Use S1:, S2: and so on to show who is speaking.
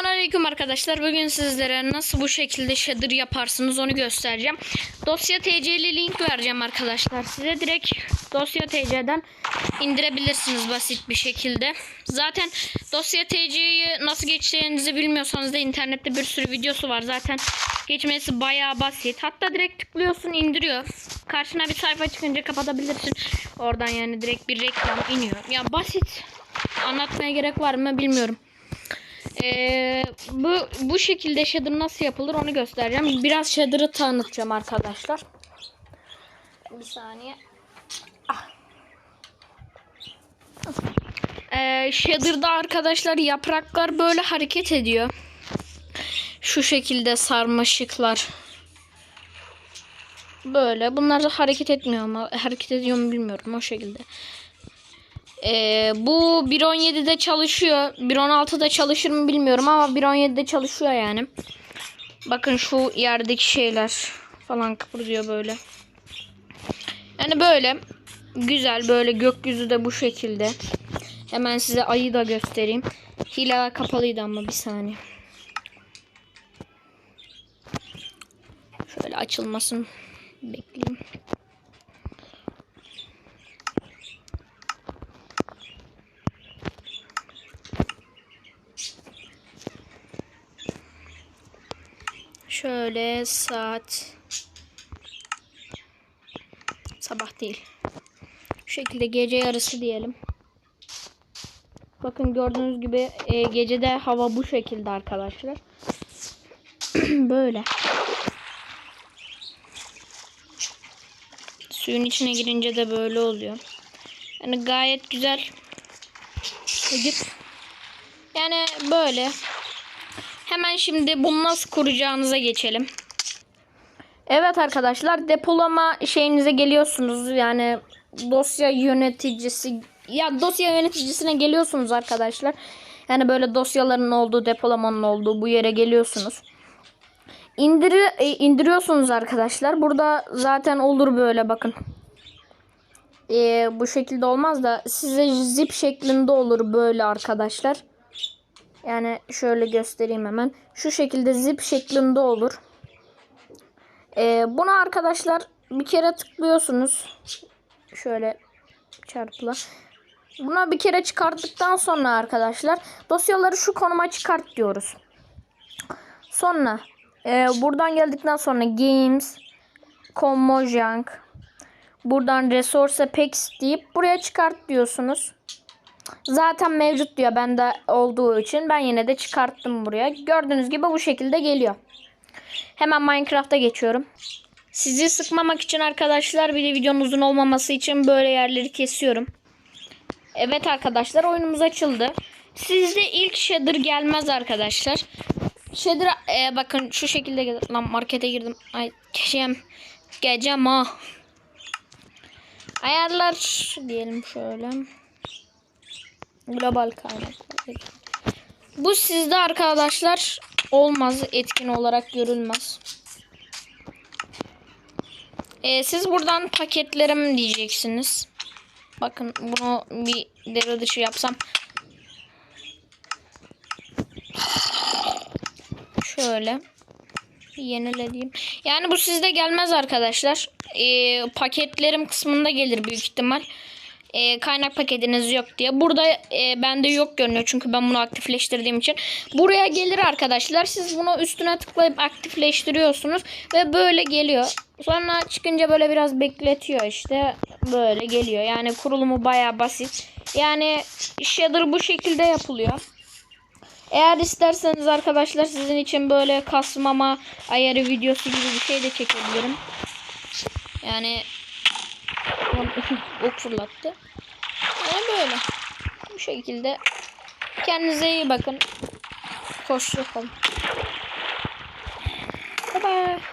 S1: Selamünaleyküm arkadaşlar. Bugün sizlere nasıl bu şekilde shader yaparsınız onu göstereceğim. Dosya TC'li link vereceğim arkadaşlar. Size direkt dosya TC'den indirebilirsiniz basit bir şekilde. Zaten dosya TC'yi nasıl geçeceğinizi bilmiyorsanız da internette bir sürü videosu var. Zaten geçmesi bayağı basit. Hatta direkt tıklıyorsun indiriyor. Karşına bir sayfa çıkınca kapatabilirsin. Oradan yani direkt bir reklam iniyor. Ya basit. Anlatmaya gerek var mı bilmiyorum. Ee, bu bu şekilde shader nasıl yapılır onu göstereceğim. Biraz shader'ı tanıtacağım arkadaşlar. Bir saniye. Ah. Ee, shader'da arkadaşlar yapraklar böyle hareket ediyor. Şu şekilde sarmaşıklar. Böyle. Bunlar da hareket etmiyor ama hareket ediyor mu bilmiyorum o şekilde. Ee, bu 1.17'de çalışıyor. 1.16'da çalışır mı bilmiyorum ama 1.17'de çalışıyor yani. Bakın şu yerdeki şeyler falan kıpırdıyor böyle. Yani böyle güzel böyle gökyüzü de bu şekilde. Hemen size ayı da göstereyim. Hile kapalıydı ama bir saniye. Şöyle açılmasın. Bekleyeyim. Şöyle saat sabah değil. Şu şekilde gece yarısı diyelim. Bakın gördüğünüz gibi e, gecede hava bu şekilde arkadaşlar. Böyle. Suyun içine girince de böyle oluyor. Yani gayet güzel. Gidip yani böyle. Hemen şimdi bunu nasıl kuracağınıza geçelim. Evet arkadaşlar depolama şeyinize geliyorsunuz. Yani dosya yöneticisi ya dosya yöneticisine geliyorsunuz arkadaşlar. Yani böyle dosyaların olduğu depolamanın olduğu bu yere geliyorsunuz. İndir e, indiriyorsunuz arkadaşlar. Burada zaten olur böyle bakın. E, bu şekilde olmaz da size zip şeklinde olur böyle arkadaşlar. Yani şöyle göstereyim hemen. Şu şekilde zip şeklinde olur. Ee, buna arkadaşlar bir kere tıklıyorsunuz. Şöyle çarpıla. Buna bir kere çıkarttıktan sonra arkadaşlar dosyaları şu konuma çıkart diyoruz. Sonra e, buradan geldikten sonra games, Mojang, buradan resource packs deyip buraya çıkart diyorsunuz. Zaten mevcut diyor bende olduğu için ben yine de çıkarttım buraya. Gördüğünüz gibi bu şekilde geliyor. Hemen Minecraft'a geçiyorum. Sizi sıkmamak için arkadaşlar bir de videonun uzun olmaması için böyle yerleri kesiyorum. Evet arkadaşlar oyunumuz açıldı. Sizde ilk shader gelmez arkadaşlar. Shader e, bakın şu şekilde. Lan markete girdim. Ay geçeceğim. Geleceğim ha. Ayarlar diyelim şöyle. Global kaynaklar. Bu sizde arkadaşlar olmaz. Etkin olarak görülmez. Ee, siz buradan paketlerim diyeceksiniz. Bakın bunu bir devre dışı yapsam. Şöyle. Yenilediğim. Yani bu sizde gelmez arkadaşlar. Ee, paketlerim kısmında gelir büyük ihtimal e, kaynak paketiniz yok diye. Burada e, bende yok görünüyor çünkü ben bunu aktifleştirdiğim için. Buraya gelir arkadaşlar. Siz bunu üstüne tıklayıp aktifleştiriyorsunuz ve böyle geliyor. Sonra çıkınca böyle biraz bekletiyor işte. Böyle geliyor. Yani kurulumu baya basit. Yani shader bu şekilde yapılıyor. Eğer isterseniz arkadaşlar sizin için böyle kasmama ayarı videosu gibi bir şey de çekebilirim. Yani ok fırlattı. Yani böyle. Bu şekilde. Kendinize iyi bakın. Hoşçakalın. Bye bye.